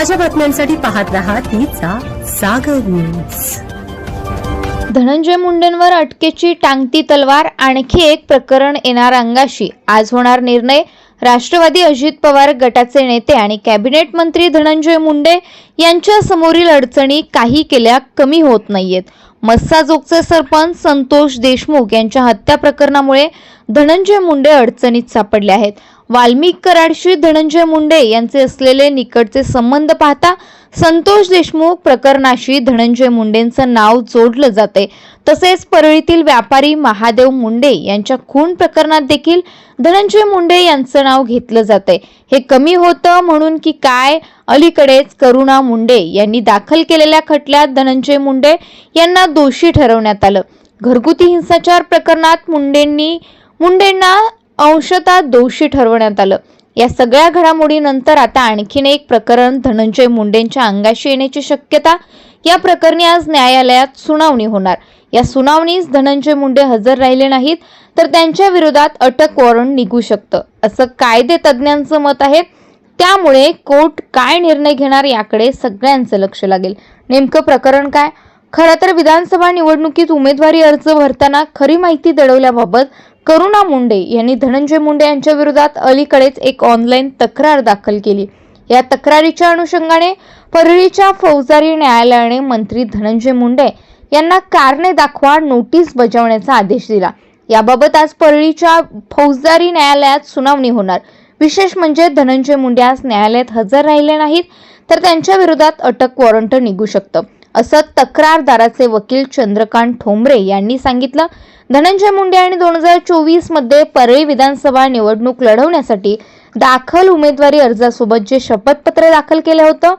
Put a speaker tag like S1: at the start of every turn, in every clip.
S1: ताज्या बातम्यांसाठी पाहत रहा तिचा सागर न्यूज
S2: धनंजय मुंडेंवर अटकेची टांगती तलवार आणखी एक प्रकरण येणार अंगाशी. आज होणार निर्णय. राष्ट्रवादी अजित पवार गटाचे नेते आणि कॅबिनेट मंत्री धनंजय मुंडे यांच्या समोरील अडचणी काही केल्या कमी होत नाहीयेत. मस्साजोगचे सरपंच संतोष देशमुख यांच्या हत्या प्रकरणामुळे धनंजय मुंडे अडचणीत सापडले आहेत. वाल्मिक कराडशी धनंजय मुंडे यांचे असलेले निकटचे संबंध पाहता संतोष देशमुख प्रकरणाशी धनंजय मुंडेंचं नाव जोडलं जाते. तसेच परळीतील व्यापारी महादेव मुंडे यांच्या खून प्रकरणात देखील धनंजय मुंडे यांचं नाव घेतलं जाते. हे कमी होतं म्हणून की काय? अलीकडेच करुणा मुंडे यांनी दाखल केलेल्या खटल्यात धनंजय मुंडे यांना दोषी ठरवण्यात आलं. घरगुती हिंसाचार प्रकरणात मुंडेंनी मुंडेंना अंशतः दोषी ठरवण्यात आलं. या सगळ्या घडामोडीनंतर आता आणखीन एक प्रकरण धनंजय मुंडेंच्या अंगाशी येण्याची शक्यता या प्रकरणी आज न्यायालयात सुनावणी होणार. या सुनावणीस धनंजय मुंडे हजर राहिले नाहीत तर त्यांच्या विरोधात अटक वॉरंट निघू शकतं. असं कायदे तज्ज्ञांचं मत आहे. त्यामुळे कोर्ट काय निर्णय घेणार याकडे सगळ्यांचं लक्ष लागेल. नेमकं प्रकरण काय? खरं तर विधानसभा निवडणुकीत उमेदवारी अर्ज भरताना खरी माहिती दडवल्याबाबत करुणा मुंडे यांनी धनंजय मुंडे यांच्या विरोधात अलीकडेच एक ऑनलाईन तक्रार दाखल केली. या तक्रारीच्या अनुषंगाने परळीच्या फौजदारी न्यायालयाने मंत्री धनंजय मुंडे यांना कारणे दाखवा नोटीस बजावण्याचा आदेश दिला. याबाबत आज परळीच्या फौजदारी न्यायालयात सुनावणी होणार. विशेष म्हणजे धनंजय मुंडे आज न्यायालयात हजर राहिले नाहीत तर त्यांच्या विरोधात अटक वॉरंट निघू शकतं. असं तक्रारदाराचे वकील चंद्रकांत ठोंबरे यांनी सांगितलं. धनंजय मुंडे यांनी दोन हजार चोवीसमध्ये परळी विधानसभा निवडणूक लढवण्यासाठी दाखल उमेदवारी अर्जासोबत जे शपथपत्र दाखल केलं होतं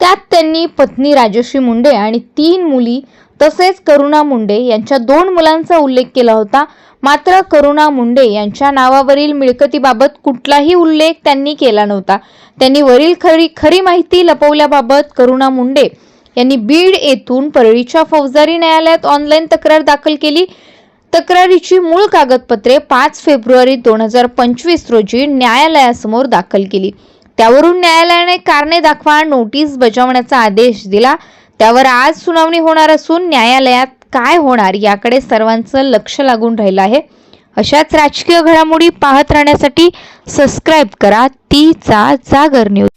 S2: त्यात त्यांनी पत्नी राजश्री मुंडे आणि तीन मुली तसेच करुणा मुंडे यांच्या दोन मुलांचा उल्लेख केला होता. मात्र करुणा मुंडे यांच्या नावावरील मिळकतीबाबत कुठलाही उल्लेख त्यांनी केला नव्हता. त्यांनी वरील खरी खरी माहिती लपवल्याबाबत करुणा मुंडे यांनी बीड येथून परळीच्या फौजदारी न्यायालयात ऑनलाईन तक्रार दाखल केली. तक्रारीची मूळ कागदपत्रे पाच फेब्रुवारी दोन हजार पंचवीस रोजी न्यायालयासमोर दाखल केली. त्यावरून न्यायालयाने कारणे दाखवा नोटीस बजावण्याचा आदेश दिला. त्यावर आज सुनावणी होणार असून न्यायालयात काय होणार याकडे सर्वांचं लक्ष लागून राहिलं आहे. अशाच राजकीय घडामोडी पाहत राहण्यासाठी सबस्क्राईब करा. तीचा जागर न्यूज